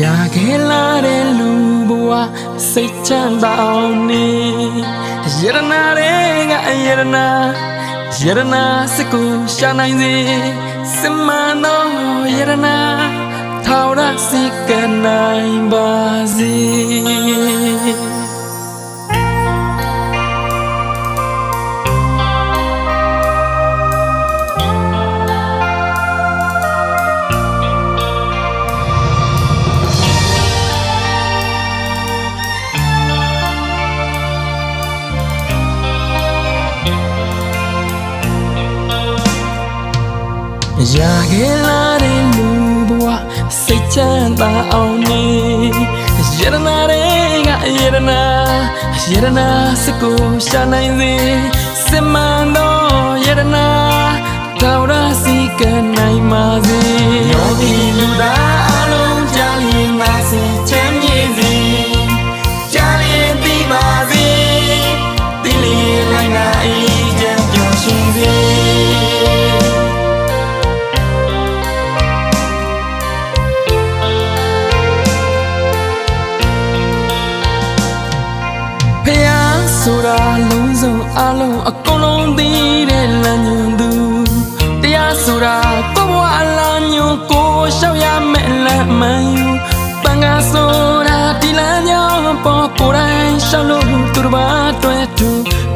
ရာခဲလာတဲ့လူဘဝစိတ်ချမ်းသာအောင်နေယရနာတွေကယရနာယရနာစကူရှာနိုင်စေစမန်သောယရနာထာဝရစိတ်ကနိုင်ပါစေ ရာခဲလာတဲ့လူဘဝစိတ်ချမ်းသာအောင်နေယရနာတွေကယရနာယရနာစကိုရှာနိုင်စေစမန်တော့ယရနာတောရစီကနိုင်ပါစေယောဂီလူသား ဆိုတာလုံးစုံအလုံးအကုန်လုံးသိတဲ့လမ်းညွန်သူတရားဆိုတာကိုဘဝအလားညွန်ကိုရှောက်ရမယ်လမ်းမှန်ယူပန်ကဆိုတာဒီလမ်းကြောင်းပေါ်ကိုယ်တိုင်ရှောက်လို့သူတစ်ပါးတွေ့သူ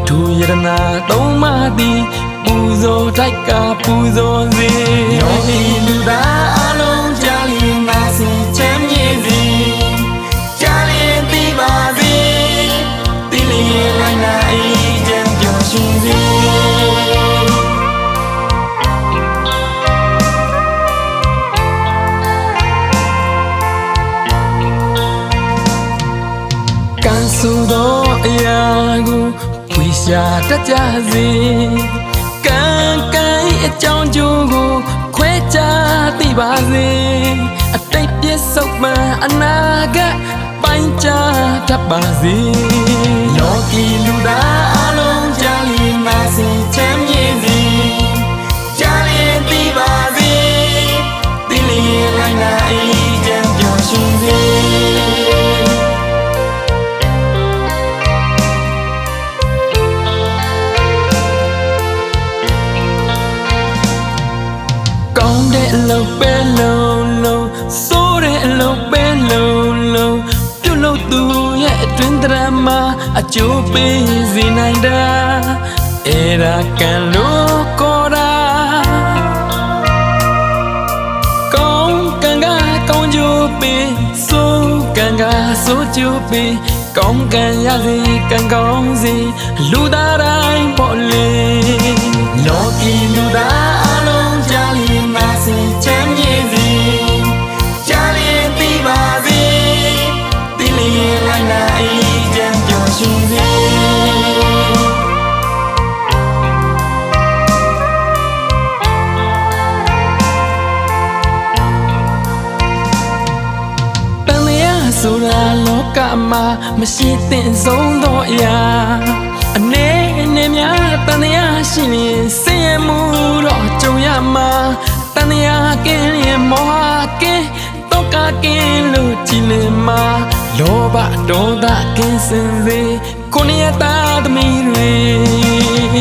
ဒူရတနာသုံးပါးသည်ပူဇော်တိုက်ကပူဇော်စေ ကိုဖွေရှာတတ်ကြစေကံကံ၏အကြောင်းကျိုးကိုခွဲခြားသိပါစေအတိတ်ပြစ္ဆုတ်မှန်အနာဂတ်ပိုင်းခြားတတ်ပါစေယောဂီလူသား လုပ်ပဲလုံးလုံးစိုးတဲ့အလုပ်ပဲလုံးလုံးပြုတ်လို့သူရဲ့အတွင်းတရမှာအကျိုးပေးစေနိုင်တာအဲ့ဒါကံလို့ခေါ်တာကောင်းကံကကောင်းကျိုးပေးစိုးကံကစိုးကျိုးပေးကောင်းကံရစေကံကောင်းစေလူသားတိုင်းပေါ်လေလောကီလူသား ကမှာမရှိသင့်ဆုံးသောအရာအနေနဲ့များတန်လျာရှိရင်စင်ရမှုတော့ကြုံရမှာတန်လျာကင်းရင်မောဟကင်းတောကကင်းလို့ကြည်လင်မှာလောဘဒေါသကင်းစင်စေကိုရတာသမီးတွေ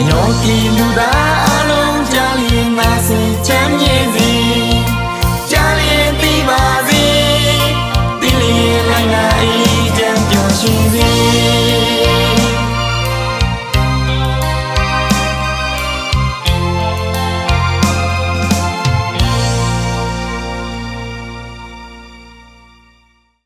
ယောဂီလူသားအလုံးကြားလီမစင်ချမ်းမြေစီ